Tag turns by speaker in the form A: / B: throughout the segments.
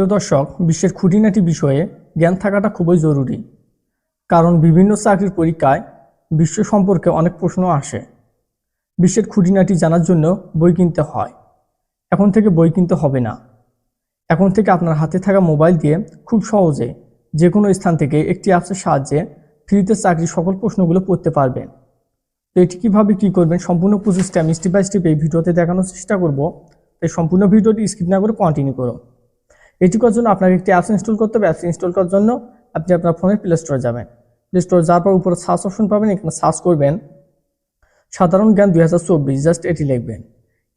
A: প্রিয় দর্শক, বিশ্বের খুঁটিনাটি বিষয়ে জ্ঞান থাকাটা খুবই জরুরি। কারণ বিভিন্ন চাকরির পরীক্ষায় বিশ্ব সম্পর্কে অনেক প্রশ্ন আসে। বিশ্বের খুঁটিনাটি জানার জন্য বই কিনতে হয়। এখন থেকে বই কিনতে হবে না। এখন থেকে আপনার হাতে থাকা মোবাইল দিয়ে খুব সহজে যে কোনো স্থান থেকে একটি অ্যাপসের সাহায্যে ফ্রিতে চাকরির সকল প্রশ্নগুলো পড়তে পারবেন। তো এটি কীভাবে কী করবেন সম্পূর্ণ প্রসেসটা আমি স্টেপ বাই স্টেপ এই ভিডিওতে দেখানোর চেষ্টা করব। তাই সম্পূর্ণ ভিডিওটি স্কিপ না করে কন্টিনিউ করুন। এটি করার জন্য আপনাকে একটি অ্যাপস ইনস্টল করতে হবে। অ্যাপস ইনস্টল করার জন্য আপনি আপনার ফোনের প্লে স্টোরে যাবেন। প্লে স্টোরে যাওয়ার পর উপরে সার্চ অপশন পাবেন, এখানে সার্চ করবেন। সাধারণ জ্ঞান দুই হাজার চব্বিশ জাস্ট এটি লিখবেন।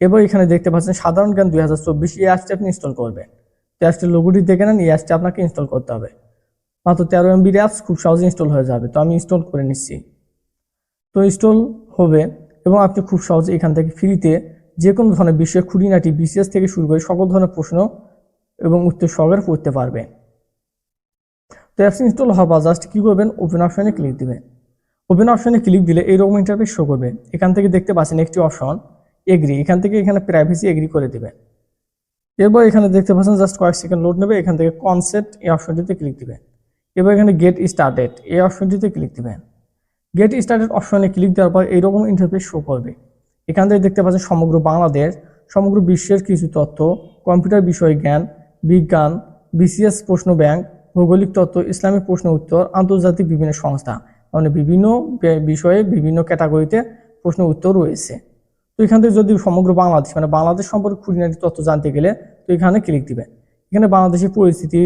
A: এবার এখানে দেখতে পাচ্ছেন, সাধারণ জ্ঞান দুই হাজার চব্বিশ, এই অ্যাপসটি আপনি ইনস্টল করবেন। তো অ্যাপসটির লোগোটি দেখে নেন, এই অ্যাপসটি আপনাকে ইনস্টল করতে হবে। মাত্র তেরো এমবির অ্যাপস খুব সহজে ইনস্টল হয়ে যাবে। তো আমি ইনস্টল করে নিচ্ছি। তো ইনস্টল হবে এবং আপনি খুব সহজে এখান থেকে ফ্রিতে যে কোনো ধরনের বিশ্বের খুঁটিনাটি বিসিএস থেকে শুরু করে সকল ধরনের প্রশ্ন এবং উত্তর সহকারে পড়তে পারবেন তো অ্যাপস ইনস্টল হওয়ার পর জাস্ট কী করবেন? ওপেন অপশনে ক্লিক দিবেন। ওপেন অপশনে ক্লিক দিলে এইরকম ইন্টারফেস শো করবে। এখান থেকে দেখতে পাচ্ছেন একটি অপশন এগ্রি এখান থেকে এখানে প্রাইভেসি এগ্রি করে দিবেন এরপর এখানে দেখতে পাচ্ছেন জাস্ট কয়েক সেকেন্ড লোড নেবে। এখান থেকে কনসেপ্ট এই অপশনটিতে ক্লিক দিবেন। এবার এখানে গেট স্টার্টেড এই অপশনটিতে ক্লিক দিবেন। গেট স্টার্টেড অপশনে ক্লিক দেওয়ার পর এইরকম ইন্টারফেস শো করবে। এখান থেকে দেখতে পাচ্ছেন সমগ্র বাংলাদেশ, সমগ্র বিশ্বের কিছু তথ্য কম্পিউটার বিষয় জ্ঞান বিজ্ঞান, বিসিএস প্রশ্ন ব্যাংক, ভৌগোলিক তত্ত্ব, ইসলামিক প্রশ্ন উত্তর, আন্তর্জাতিক বিভিন্ন সংস্থা মানে বিভিন্ন বিষয়ে বিভিন্ন ক্যাটাগরিতে প্রশ্ন উত্তর রয়েছে। তো এখান থেকে যদি সমগ্র বাংলাদেশ মানে বাংলাদেশ সম্পর্কে খুঁটিনাটি তথ্য জানতে গেলে তো এখানে ক্লিক দিবেন এখানে বাংলাদেশের পরিস্থিতি,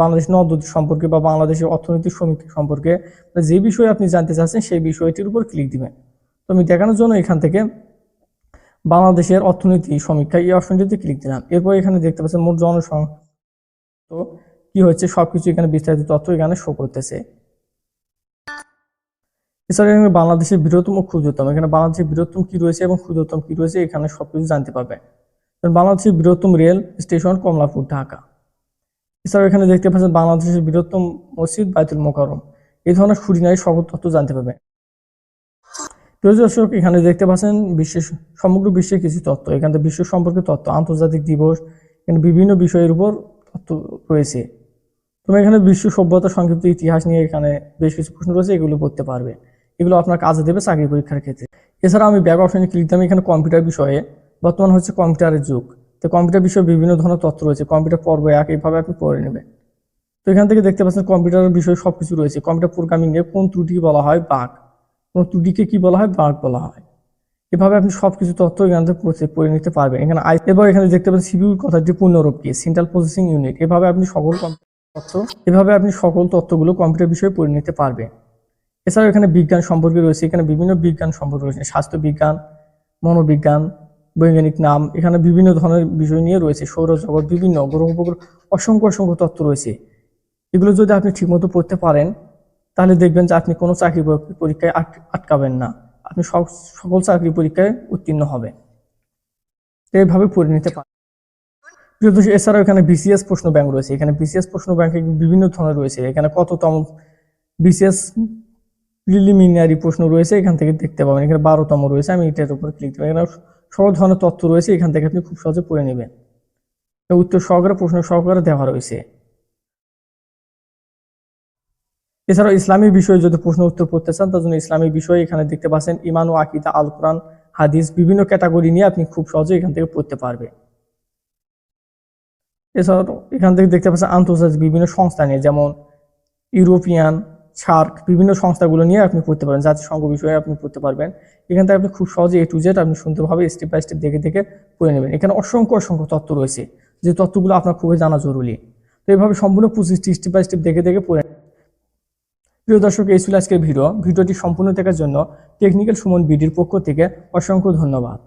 A: বাংলাদেশ নদী সম্পর্কে বা বাংলাদেশের অর্থনৈতিক সমীক্ষা সম্পর্কে যে বিষয়ে আপনি জানতে চাচ্ছেন সেই বিষয়টির উপর ক্লিক দিবেন তো আমি দেখানোর জন্য এখান থেকে বাংলাদেশের অর্থনীতি সমীক্ষা এই অপশনটিতে ক্লিক দিলাম। এরপর এখানে দেখতে পাচ্ছেন মোট জনসংখ্যা তো কি হচ্ছে সবকিছু এখানে বিস্তারিত তথ্য এখানে শো করতেছে। এছাড়া এখানে বাংলাদেশের বৃহত্তম ও ক্ষুদ্রতম। এখানে বাংলাদেশের বৃহত্তম কি রয়েছে এবং ক্ষুদ্রতম কি রয়েছে এখানে সবকিছু জানতে যেমন বাংলাদেশের বৃহত্তম রেল স্টেশন কমলাপুর, ঢাকা। এছাড়াও এখানে দেখতে পাচ্ছেন বাংলাদেশের বৃহত্তম মসজিদ বাইতুল মোকারম এই ধরনের খুঁটিনাটি সকল তথ্য জানতে প্রিয় দর্শক, এখানে দেখতে পাচ্ছেন বিশ্বের সমগ্র বিশ্বের কিছু তথ্য এখানে বিশ্ব সম্পর্কে তথ্য আন্তর্জাতিক দিবস, এখানে বিভিন্ন বিষয়ের উপর তথ্য রয়েছে। তুমি এখানে বিশ্ব সভ্যতা, সংক্ষিপ্ত ইতিহাস নিয়ে এখানে বেশ কিছু প্রশ্ন রয়েছে, এগুলো পড়তে পারবে। এগুলো আপনার কাজে দেবে চাকরি পরীক্ষার ক্ষেত্রে। এছাড়া আমি ব্যাক অপশনে ক্লিক দিলাম, এখানে কম্পিউটার বিষয়ে। বর্তমান হচ্ছে কম্পিউটারের যুগ। তো কম্পিউটার বিষয়ে বিভিন্ন ধরনের তথ্য রয়েছে। কম্পিউটার পর্ব এক, এইভাবে আপনি পড়ে নেবেন। তো এখান থেকে দেখতে পাচ্ছেন কম্পিউটারের বিষয়ে সব কিছু রয়েছে কম্পিউটার প্রোগ্রামিংয়ে কোন ত্রুটি বলা হয় বাঘ? কোন ত্রুটিকে কি বলা হয়? বাঘ বলা হয়। এভাবে আপনি সব কিছু তথ্য থেকে পড়ে- নিতে পারবেন। এখানে আই এখানে দেখতে পাচ্ছেন সিপিউর কথাটি পূর্ণরূপ কি সেন্ট্রাল প্রসেসিং ইউনিট এভাবে আপনি সকল তথ্য, এভাবে আপনি সকল তথ্যগুলো কম্পিউটার বিষয়ে পড়ে নিতে পারবেন। এছাড়াও এখানে বিজ্ঞান সম্পর্কে রয়েছে। এখানে বিভিন্ন বিজ্ঞান সম্পর্কে রয়েছে। স্বাস্থ্য বিজ্ঞান মনোবিজ্ঞান, বৈজ্ঞানিক নাম, এখানে বিভিন্ন ধরনের বিষয় নিয়ে রয়েছে। সৌরজগৎ, বিভিন্ন গ্রহ উপগ্রহ, অসংখ্য অসংখ্য তথ্য রয়েছে। এগুলো যদি আপনি ঠিকমতো পড়তে পারেন তাহলে দেখবেন যে আপনি কোনো চাকরি পরীক্ষায় আটকাবেন না। আপনি সকল চাকরি পরীক্ষায় উত্তীর্ণ হবেন। এইভাবে পড়ে নিতে পারেন। এছাড়াও এখানে বিসিএস প্রশ্ন ব্যাংক রয়েছে। এখানে বিসিএস প্রশ্ন ব্যাংকে বিভিন্ন ধরনের রয়েছে। এখানে কততম বিসিএস প্রিলিমিনারি প্রশ্ন রয়েছে, এখান থেকে দেখতে পাবেন। এখানে বারোতম রয়েছে, আমি এটার উপর ক্লিক দেবো এখানে সকল ধরনের তথ্য রয়েছে, এখান থেকে আপনি খুব সহজে পড়ে নেবেন। উত্তর সহকারে, প্রশ্ন সহকারে দেওয়া রয়েছে। এছাড়াও ইসলামী বিষয়ে যদি প্রশ্ন উত্তর পড়তে চান, তার জন্য ইসলামী বিষয়ে এখানে দেখতে পাচ্ছেন ইমান ও আকিদা আল কোরআন হাদিস, বিভিন্ন ক্যাটাগরি নিয়ে আপনি খুব সহজে এখান থেকে পড়তে পারবেন। এছাড়াও এখান থেকে দেখতে পাচ্ছেন আন্তর্জাতিক বিভিন্ন সংস্থা নিয়ে, যেমন ইউরোপিয়ান, সার্ক, বিভিন্ন সংস্থাগুলো নিয়ে আপনি পড়তে পারেন জাতিসংঘ বিষয়ে আপনি পড়তে পারবেন। এখান থেকে আপনি খুব সহজে এ টু জেড আপনি সুন্দরভাবে স্টেপ বাই স্টেপ দেখে দেখে পড়ে নেবেন। এখানে অসংখ্য অসংখ্য তথ্য রয়েছে, যে তথ্যগুলো আপনার খুবই জানা জরুরি। তো এইভাবে সম্পূর্ণ পঁচিশটি স্টেপ বাই স্টেপ দেখে দেখে পড়ে প্রিয় দর্শক, এই ছিল আজকের ভিডিও। ভিডিওটি সম্পূর্ণ থাকার জন্য টেকনিক্যাল সুমন বিডির পক্ষ থেকে অসংখ্য ধন্যবাদ।